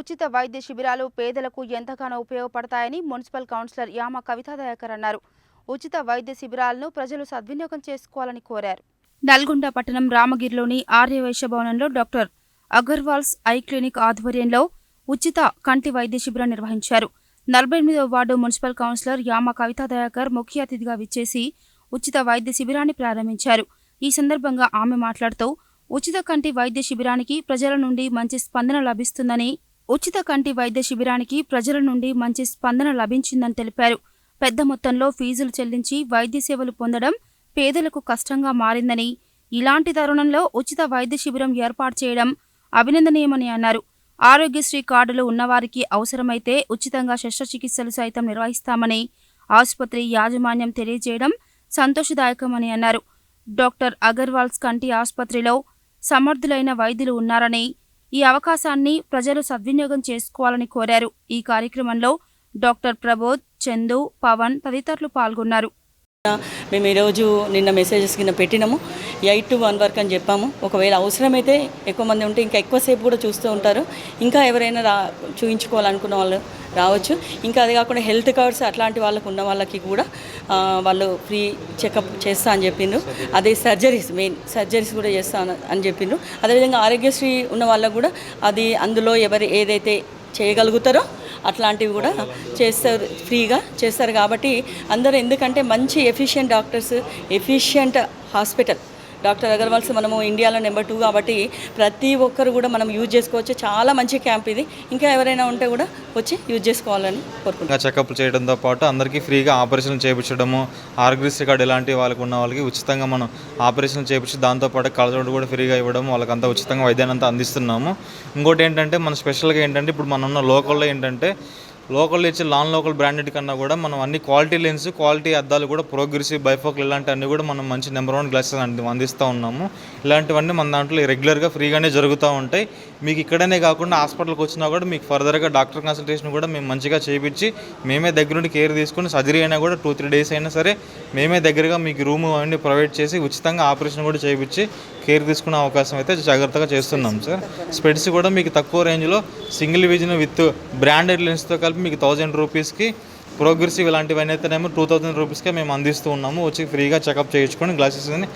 ఉచిత వైద్య శిబిరాలు పేదలకు ఎంతగానో ఉపయోగపడతాయని మున్సిపల్ కౌన్సిలర్ యామ కవితా దయాకర్ అన్నారు. ఉచిత వైద్య శిబిరాలను ప్రజలు సద్వినియోగం చేసుకోవాలని కోరారు. నల్గొండ పట్టణం రామగిరిలోని ఆర్యవైశ్య భవనంలో డాక్టర్ అగర్వాల్స్ ఐ క్లినిక్ ఆధ్వర్యంలో ఉచిత కంటి వైద్య శిబిరం నిర్వహించారు. నలభై ఎనిమిదవ ward municipal councillor Yama Kavitha Dayakar ముఖ్య అతిథిగా విచ్చేసి ఉచిత వైద్య శిబిరాన్ని ప్రారంభించారు. ఈ సందర్భంగా ఆమె మాట్లాడుతూ ఉచిత కంటి వైద్య శిబిరానికి ప్రజల నుండి మంచి స్పందన లభిస్తుందని ఉచిత కంటి వైద్య శిబిరానికి ప్రజల నుండి మంచి స్పందన లభించిందని తెలిపారు. పెద్ద మొత్తంలో ఫీజులు చెల్లించి వైద్య సేవలు పొందడం పేదలకు కష్టంగా మారిందని ఇలాంటి తరుణంలో ఉచిత వైద్య శిబిరం ఏర్పాటు చేయడం అభినందనీయమని అన్నారు. ఆరోగ్యశ్రీ కార్డులు ఉన్నవారికి అవసరమైతే ఉచితంగా శస్త్రచికిత్సలు సైతం నిర్వహిస్తామని ఆసుపత్రి యాజమాన్యం తెలియజేయడం సంతోషదాయకమని అన్నారు. డాక్టర్ అగర్వాల్స్ కంటి ఆసుపత్రిలో సమర్థులైన వైద్యులు ఉన్నారని ఈ అవకాశాన్ని ప్రజలు సద్వినియోగం చేసుకోవాలని కోరారు. ఈ కార్యక్రమంలో డాక్టర్ ప్రబోధ్ చందు పవన్ తదితరులు పాల్గొన్నారు. మేము ఈరోజు నిన్న మెసేజెస్ కింద పెట్టినాము. ఎయిట్ టు వన్ వరకు అని చెప్పాము. ఒకవేళ అవసరమైతే ఎక్కువ మంది ఉంటే ఇంకా ఎక్కువసేపు కూడా చూస్తూ ఉంటారు. ఇంకా ఎవరైనా రా చూయించుకోవాలనుకున్న వాళ్ళు రావచ్చు. ఇంకా అది కాకుండా హెల్త్ కార్డ్స్ అట్లాంటి వాళ్ళకు ఉన్న వాళ్ళకి కూడా వాళ్ళు ఫ్రీ చెకప్ చేస్తా అని చెప్పిండ్రు. అదే సర్జరీస్ మెయిన్ సర్జరీస్ కూడా చేస్తా అని- అని చెప్పిండ్రు. అదేవిధంగా ఆరోగ్యశ్రీ ఉన్న వాళ్ళకు కూడా అది అందులో ఎవరు ఏదైతే చేయగలుగుతారో అట్లాంటివి కూడా చేస్తారు ఫ్రీగా చేస్తారు కాబట్టి అందరూ ఎందుకంటే మంచి efficient doctors efficient hospital. Doctor Agarwals మనము ఇండియాలో నెంబర్ టూ కాబట్టి ప్రతి ఒక్కరు కూడా మనం యూజ్ చేసుకోవచ్చు. చాలా మంచి క్యాంప్ ఇది. ఇంకా ఎవరైనా ఉంటే కూడా వచ్చి యూజ్ చేసుకోవాలని కోరుకుంటున్నాను చెకప్ చేయడంతో పాటు అందరికీ ఫ్రీగా ఆపరేషన్ చేయించడము ఆరోగ్యశ్రీ కార్డు ఇలాంటి వాళ్ళకి ఉన్న వాళ్ళకి ఉచితంగా మనం ఆపరేషన్ చేయించి దాంతోపాటు కళ్ళజోడు కూడా ఫ్రీగా ఇవ్వడం వాళ్ళకంతా ఉచితంగా వైద్యాన్ని అంతా అందిస్తున్నాము. ఇంకోటి ఏంటంటే మన స్పెషల్గా ఏంటంటే ఇప్పుడు మనం ఉన్న లోకల్లో ఏంటంటే లోకల్ ఇచ్చే నాన్ లోకల్ బ్రాండెడ్ కన్నా కూడా మనం అన్ని క్వాలిటీ లెన్స్ క్వాలిటీ అద్దాలు కూడా ప్రోగ్రెసివ్ బైఫోకల్ ఇలాంటివన్నీ కూడా మనం మంచి నెంబర్ వన్ గ్లాసెస్ అంది అందిస్తూ ఉన్నాము. ఇలాంటివన్నీ మన దాంట్లో రెగ్యులర్గా ఫ్రీగానే జరుగుతూ ఉంటాయి. మీకు ఇక్కడనే కాకుండా హాస్పిటల్కి వచ్చినా కూడా మీకు ఫర్దర్గా డాక్టర్ కన్సల్టేషన్ కూడా మేము మంచిగా చేయించి మేమే దగ్గరుండి కేర్ తీసుకుని సర్జరీ అయినా కూడా టూ త్రీ డేస్ అయినా సరే మేమే దగ్గరగా మీకు రూమ్ అవన్నీ ప్రొవైడ్ చేసి ఉచితంగా ఆపరేషన్ కూడా చేయించి కేర్ తీసుకునే అవకాశం అయితే జాగ్రత్తగా చేస్తున్నాం సార్ స్పెడ్స్ కూడా మీకు తక్కువ రేంజ్లో సింగిల్ విజన్ విత్ బ్రాండెడ్ లెన్స్తో కలిపి మీకు థౌజండ్ రూపీస్కి ప్రోగ్రెసివ్ ఇలాంటివన్నీ అయితేనేమో టూ థౌజండ్ రూపీస్కే మేము అందిస్తూ ఉన్నాము. వచ్చి ఫ్రీగా చెకప్ చేయించుకొని గ్లాసెస్ని